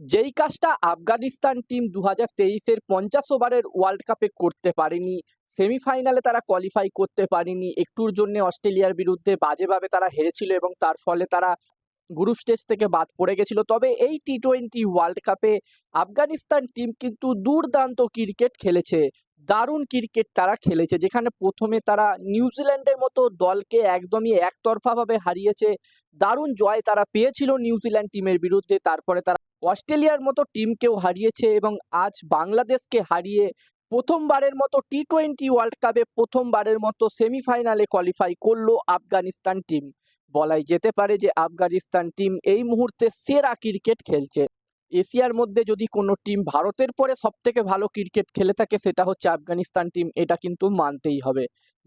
যেই কাজটা আফগানিস্তান টিম দু হাজার তেইশের পঞ্চাশ ওভারের ওয়ার্ল্ড কাপে করতে পারেনি সেমিফাইনালে তারা কোয়ালিফাই করতে পারেনি, একটুর জন্য অস্ট্রেলিয়ার বিরুদ্ধে বাজেভাবে তারা হেরেছিল এবং তার ফলে তারা গ্রুপ স্টেজ থেকে বাদ পড়ে গেছিল। তবে এই টি টোয়েন্টি ওয়ার্ল্ড কাপে আফগানিস্তান টিম কিন্তু দুর্দান্ত ক্রিকেট খেলেছে। দারুণ ক্রিকেট তারা খেলেছে। যেখানে প্রথমে তারা নিউজিল্যান্ডের মতো দলকে একদমই একতরফাভাবে হারিয়েছে। দারুণ জয় তারা পেয়েছিল নিউজিল্যান্ড টিমের বিরুদ্ধে। তারপরে তারা অস্ট্রেলিয়ার মতো টিমকেও হারিয়েছে এবং আজ বাংলাদেশকে হারিয়ে প্রথমবারের মতো টি টোয়েন্টি ওয়ার্ল্ড কাপে প্রথমবারের মতো সেমিফাইনালে কোয়ালিফাই করল আফগানিস্তান টিম বলাই যেতে পারে যে আফগানিস্তান টিম এই মুহূর্তে সেরা ক্রিকেট খেলছে। এশিয়ার মধ্যে যদি কোনো টিম ভারতের পরে সব থেকে ভালো ক্রিকেট খেলে থাকে, সেটা হচ্ছে আফগানিস্তান টিম এটা কিন্তু মানতেই হবে।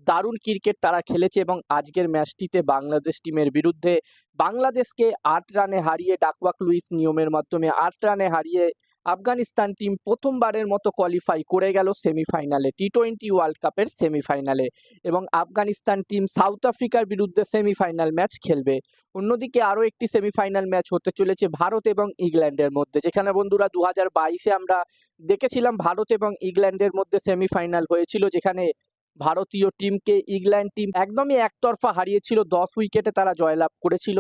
দারুণ ক্রিকেট তারা খেলেছে এবং আজকের ম্যাচটিতে বাংলাদেশ টিমের বিরুদ্ধে বাংলাদেশকে আট রানে হারিয়ে ডাকওয়াক লুইস নিয়মের মাধ্যমে আট রানে হারিয়ে আফগানিস্তান টিম প্রথমবারের মতো কোয়ালিফাই করে গেল সেমিফাইনালে টি টোয়েন্টি ওয়ার্ল্ড কাপের সেমিফাইনালে এবং আফগানিস্তান টিম সাউথ আফ্রিকার বিরুদ্ধে সেমিফাইনাল ম্যাচ খেলবে। অন্যদিকে আরও একটি সেমিফাইনাল ম্যাচ হতে চলেছে ভারত এবং ইংল্যান্ডের মধ্যে, যেখানে বন্ধুরা দু হাজার বাইশে আমরা দেখেছিলাম ভারত এবং ইংল্যান্ডের মধ্যে সেমিফাইনাল হয়েছিল, যেখানে ভারতীয় টিমকে ইংল্যান্ড টিম একদমই একতরফা হারিয়েছিল, দশ উইকেটে তারা জয়লাভ করেছিল।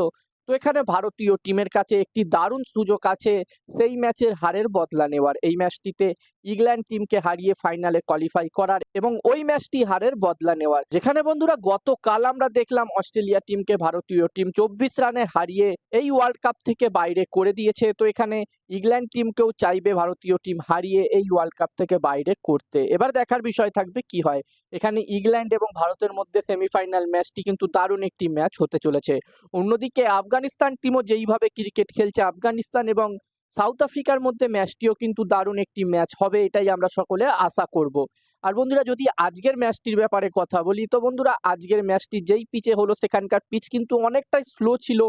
তো এখানে ভারতীয় টিমের কাছে একটি দারুণ সুযোগ আছে, সেই ম্যাচের হারের বদলা নেওয়ার। এই ম্যাচটিতে ইংল্যান্ড টিমকে হারিয়ে ফাইনালে কোয়ালিফাই করার এবং ওই ম্যাচটি হারের বদলা নেওয়ার। যেখানে বন্ধুরা, গতকাল আমরা দেখলাম অস্ট্রেলিয়া টিমকে ভারতীয় টিম চব্বিশ রানে হারিয়ে এই ওয়ার্ল্ড কাপ থেকে বাইরে করে দিয়েছে। তো এখানে ইংল্যান্ড টিমকেও চাইবে ভারতীয় টিম হারিয়ে এই ওয়ার্ল্ড কাপ থেকে বাইরে করতে। এবার দেখার বিষয় থাকবে কি হয়। এখানে ইংল্যান্ড এবং ভারতের মধ্যে সেমিফাইনাল ম্যাচটি কিন্তু দারুণ একটি ম্যাচ হতে চলেছে। অন্যদিকে আফগানিস্তান টিমও যেইভাবে ক্রিকেট খেলছে, আফগানিস্তান এবং সাউথ আফ্রিকার মধ্যে ম্যাচটিও কিন্তু দারুণ একটি ম্যাচ হবে, এটাই আমরা সকলে আশা করব। আর বন্ধুরা, যদি আজকের ম্যাচটির ব্যাপারে কথা বলি, তো বন্ধুরা, আজকের ম্যাচটি যেই পিচে হলো, সেখানকার পিচ কিন্তু অনেকটাই স্লো ছিল,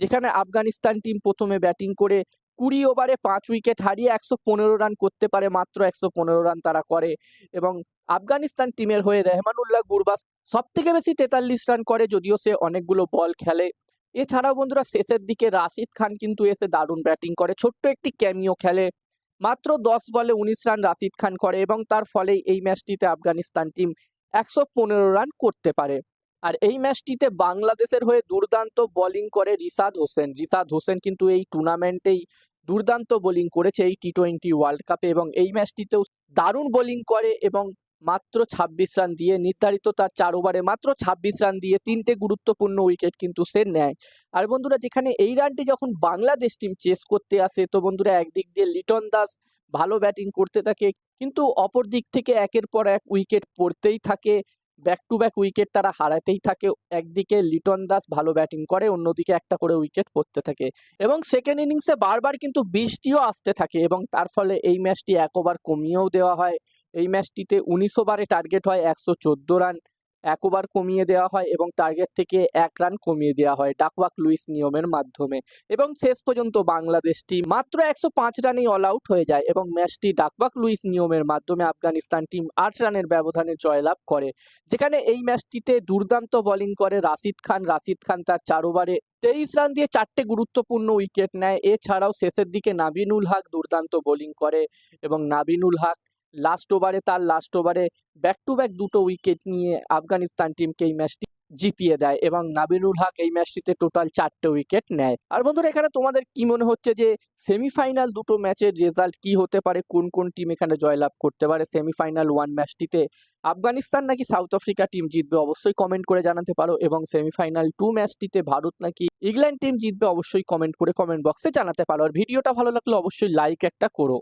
যেখানে আফগানিস্তান টিম প্রথমে ব্যাটিং করে কুড়ি ওভারে পাঁচ উইকেট হারিয়ে একশো পনেরো রান করতে পারে মাত্র একশো পনেরো রান তারা করে এবং আফগানিস্তান টিমের হয়ে রেহমানুল্লাহ গুরবাস সব থেকে বেশি তেতাল্লিশ রান করে, যদিও সে অনেকগুলো বল খেলে। এছাড়াও বন্ধুরা, শেষের দিকে রাশিদ খান কিন্তু এসে দারুণ ব্যাটিং করে, ছোট্ট একটি ক্যামিও খেলে। মাত্র দশ বলে উনিশ রান রাশিদ খান করে এবং তার ফলেই এই ম্যাচটিতে আফগানিস্তান টিম একশো পনেরো রান করতে পারে। আর এই ম্যাচটিতে বাংলাদেশের হয়ে দুর্দান্ত বোলিং করে রিশাদ হোসেন। রিশাদ হোসেন কিন্তু এই টুর্নামেন্টেই দুর্দান্ত বোলিং করেছে এই টি টোয়েন্টি ওয়ার্ল্ড কাপে এবং এই ম্যাচটিতেও দারুণ বোলিং করে এবং মাত্র ছাব্বিশ রান দিয়ে নির্ধারিত তার চার ওভারে মাত্র ছাব্বিশ রান দিয়ে তিনটে গুরুত্বপূর্ণ উইকেট কিন্তু সে নেয়। আর বন্ধুরা, যেখানে এই রানটি যখন বাংলাদেশ টিম চেস করতে আসে, তো বন্ধুরা, একদিক দিয়ে লিটন দাস ভালো ব্যাটিং করতে থাকে, কিন্তু অপর দিক থেকে একের পর এক উইকেট পড়তেই থাকে। ব্যাক টু ব্যাক উইকেট তারা হারাতেই থাকে। একদিকে লিটন দাস ভালো ব্যাটিং করে, অন্যদিকে একটা করে উইকেট পড়তে থাকে। এবং সেকেন্ড ইনিংসে বারবার কিন্তু বৃষ্টিও আসতে থাকে এবং তার ফলে এই ম্যাচটি এক কমিয়েও দেওয়া হয়। এই ম্যাচটিতে উনিশ ওভারে টার্গেট হয় একশো চোদ্দ রান এক ওভার কমিয়ে দেওয়া হয় এবং টার্গেট থেকে এক রান কমিয়ে দেওয়া হয় ডাকওয়াক লুইস নিয়মের মাধ্যমে। এবং শেষ পর্যন্ত বাংলাদেশ টিম মাত্র একশো পাঁচ রানেই অল আউট হয়ে যায় এবং ম্যাচটি ডাকওয়াক লুইস নিয়মের মাধ্যমে আফগানিস্তান টিম আট রানের ব্যবধানে জয়লাভ করে। যেখানে এই ম্যাচটিতে দুর্দান্ত বোলিং করে রাশিদ খান। রাশিদ খান তার চার ওভারে তেইশ রান দিয়ে চারটে গুরুত্বপূর্ণ উইকেট নেয়। এছাড়াও শেষের দিকে নাবিনুল হক দুর্দান্ত বোলিং করে এবং নাবিনুল হক লাস্ট ওভারে তার লাস্ট ওভারে ব্যাক টু ব্যাক দুটো উইকেট নিয়ে আফগানিস্তান টিমকে এই ম্যাচটি জিতিয়ে দেয় এবং নাবিনুল হক এই ম্যাচটিতে টোটাল চারটে উইকেট নেয়। আর বন্ধুরা, এখানে তোমাদের কি মনে হচ্ছে যে সেমিফাইনাল দুটো ম্যাচের রেজাল্ট কি হতে পারে? কোন কোন টিম এখানে জয়লাভ করতে পারে সেমিফাইনাল ওয়ান ম্যাচটিতে আফগানিস্তান নাকি সাউথ আফ্রিকা টিম জিতবে? অবশ্যই কমেন্ট করে জানাতে পারো এবং সেমিফাইনাল টু ম্যাচটিতে ভারত নাকি ইংল্যান্ড টিম জিতবে? অবশ্যই কমেন্ট করে কমেন্ট বক্সে জানাতে পারো। আর ভিডিওটা ভালো লাগলে অবশ্যই লাইক একটা করো।